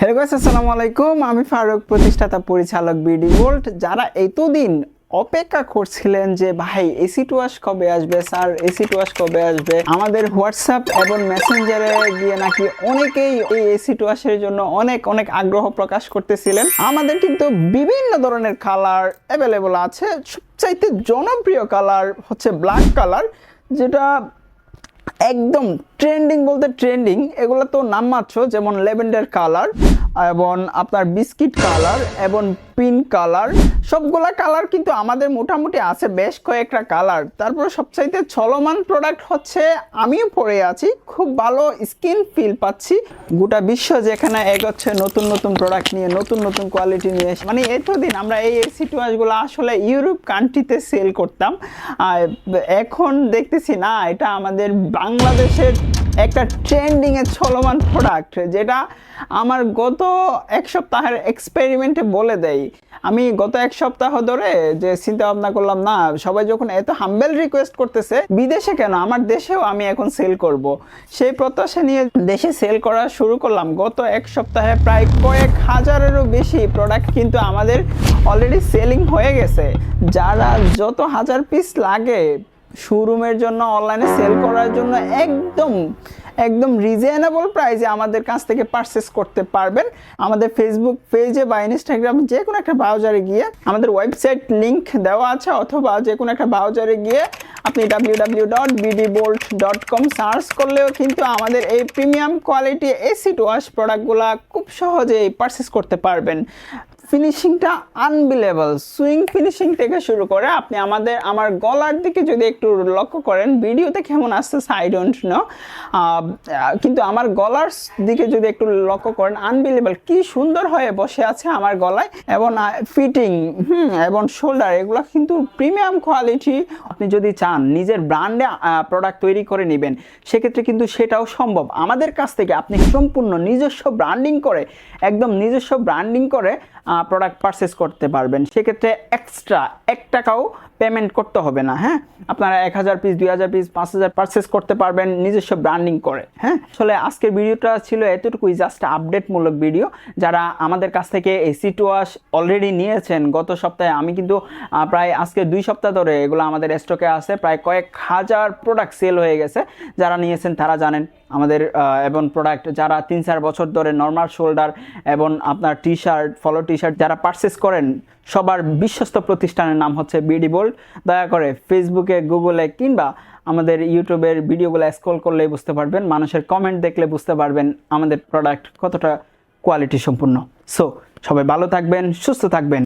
Hello guys আসসালামু আলাইকুম আমি ফারুক, প্রতিষ্ঠাতা, পরিচালক বিডি গোল্ড যারা এতদিন অপেক্ষা করছিলেন যে, ভাই এসি টু ওয়াশ কবে আসবে? স্যার এসি টু ওয়াশ কবে আসবে? আমাদের হোয়াটসঅ্যাপ এবং মেসেঞ্জারে গিয়ে নাকি অনেকেই এই এসি টু ওয়াশের জন্য অনেক অনেক আগ্রহ প্রকাশ করতেছিলেন। আমাদের কিন্তু বিভিন্ন ধরনের কালার অ্যাভেলেবল আছে। সবচাইতে জনপ্রিয় কালার হচ্ছে ব্ল্যাক কালার যেটা একদম ট্রেন্ডিং বলতে ট্রেন্ডিং এগুলো তো নামমাত্র যেমন লেভেন্ডার কালার। এবং আপনার বিস্কিট কালার এবং পিঙ্ক কালার। সবগুলা কালার কিন্তু আমাদের মোটামুটি আছে বেশ কয়েকটা কালার। তারপর সবচাইতে চলমান প্রোডাক্ট হচ্ছে, আমিও পরে আছি, খুব ভালো স্কিন ফিল পাচ্ছি। গোটা বিশ্ব যেখানে এগোচ্ছে, নতুন নতুন প্রোডাক্ট নিয়ে, নতুন নতুন কোয়ালিটি নিয়ে মানে এতদিন আমরা এই এসি টুয়াশগুলো আসলে ইউরোপ কান্ট্রিতে সেল করতাম। এখন দেখতেছি না, এটা আমাদের বাংলাদেশের একটা ট্রেন্ডিং এর চলমান প্রোডাক্ট যেটা আমার গত এক সপ্তাহের এক্সপেরিমেন্টে বলে দেয়। আমি গত এক সপ্তাহ ধরে যে চিন্তা ভাবনা করলাম, না, সবাই যখন এত হাম্বেল রিকোয়েস্ট করতেছে, বিদেশে কেন? আমার দেশেও আমি এখন সেল করব। সেই প্রত্যাশা নিয়ে দেশে সেল করা শুরু করলাম। গত এক সপ্তাহে প্রায় কয়েক হাজারেরও বেশি প্রোডাক্ট কিন্তু আমাদের অলরেডি সেলিং হয়ে গেছে। যারা যত হাজার পিস লাগে শোরুমের জন্য অনলাইনে সেল করার জন্য একদম একদম রিজনেবল প্রাইসে আমাদের কাছ থেকে পারচেস করতে পারবেন। আমাদের ফেসবুক পেজে বা ইনস্টাগ্রাম যে কোনো একটা ব্রাউজারে গিয়ে আমাদের ওয়েবসাইট লিংক দেওয়া আছে, অথবা যে কোনো একটা ব্রাউজারে গিয়ে আপনি W W dot BD bolt dot com search করলেও কিন্তু আমাদের এই premium quality easy to wash প্রোডাক্টগুলো খুব সহজেই পারচেস করতে পারবেন। ফিনিশিংটা আনবিলেবল। সুইং ফিনিশিং থেকে শুরু করে আপনি আমাদের, আমার গলার দিকে যদি একটু লক্ষ্য করেন, ভিডিওতে কেমন আসতেছে আই ডোন্ট নো কিন্তু আমার গলার দিকে যদি একটু লক্ষ্য করেন, আনবিলেবল কি সুন্দর হয়ে বসে আছে আমার গলায়, এবং ফিটিং, হুম, এবং শোল্ডার, এগুলো কিন্তু প্রিমিয়াম কোয়ালিটি। আপনি যদি চান নিজের ব্র্যান্ডে প্রোডাক্ট তৈরি করে নেবেন, সেক্ষেত্রে কিন্তু সেটাও সম্ভব। আমাদের কাছ থেকে আপনি সম্পূর্ণ নিজস্ব ব্র্যান্ডিং করে, একদম নিজস্ব ব্র্যান্ডিং করে প্রোডাক্ট পারচেস করতে পারবেন সেক্ষেত্রে এক্সট্রা এক টাকাও পেমেন্ট করতে হবে না হ্যাঁ? আপনারা এক হাজার পিস দুই হাজার পিস পাঁচ হাজার পারচেস করতে পারবেন, নিজস্ব ব্র্যান্ডিং করে হ্যাঁ? আসলে আজকের ভিডিওটা ছিল এতটুকুই জাস্ট আপডেটমূলক ভিডিও যারা আমাদের কাছ থেকে এসি টু ওয়াশ অলরেডি নিয়েছেন, গত সপ্তাহে আমি কিন্তু প্রায় আজকে দুই সপ্তাহ ধরে এগুলো আমাদের স্টকে আছে, প্রায় কয়েক হাজার প্রোডাক্ট সেল হয়ে গেছে। যারা নিয়েছেন তারা জানেন, আমাদের এবং প্রোডাক্ট যারা তিন চার বছর ধরে নর্মাল শোল্ডার এবং আপনার T shirt follow T shirt যারা পারচেস করেন সবার বিশ্বস্ত প্রতিষ্ঠানের নাম হচ্ছে বিডি বোল্ড। দয়া করে ফেসবুকে, গুগলে কিংবা আমাদের ইউটিউবের ভিডিওগুলো স্ক্রল করলেই বুঝতে পারবেন। মানুষের কমেন্ট দেখলে বুঝতে পারবেন আমাদের প্রোডাক্ট কতটা কোয়ালিটি সম্পূর্ণ। সো সবাই ভালো থাকবেন, সুস্থ থাকবেন।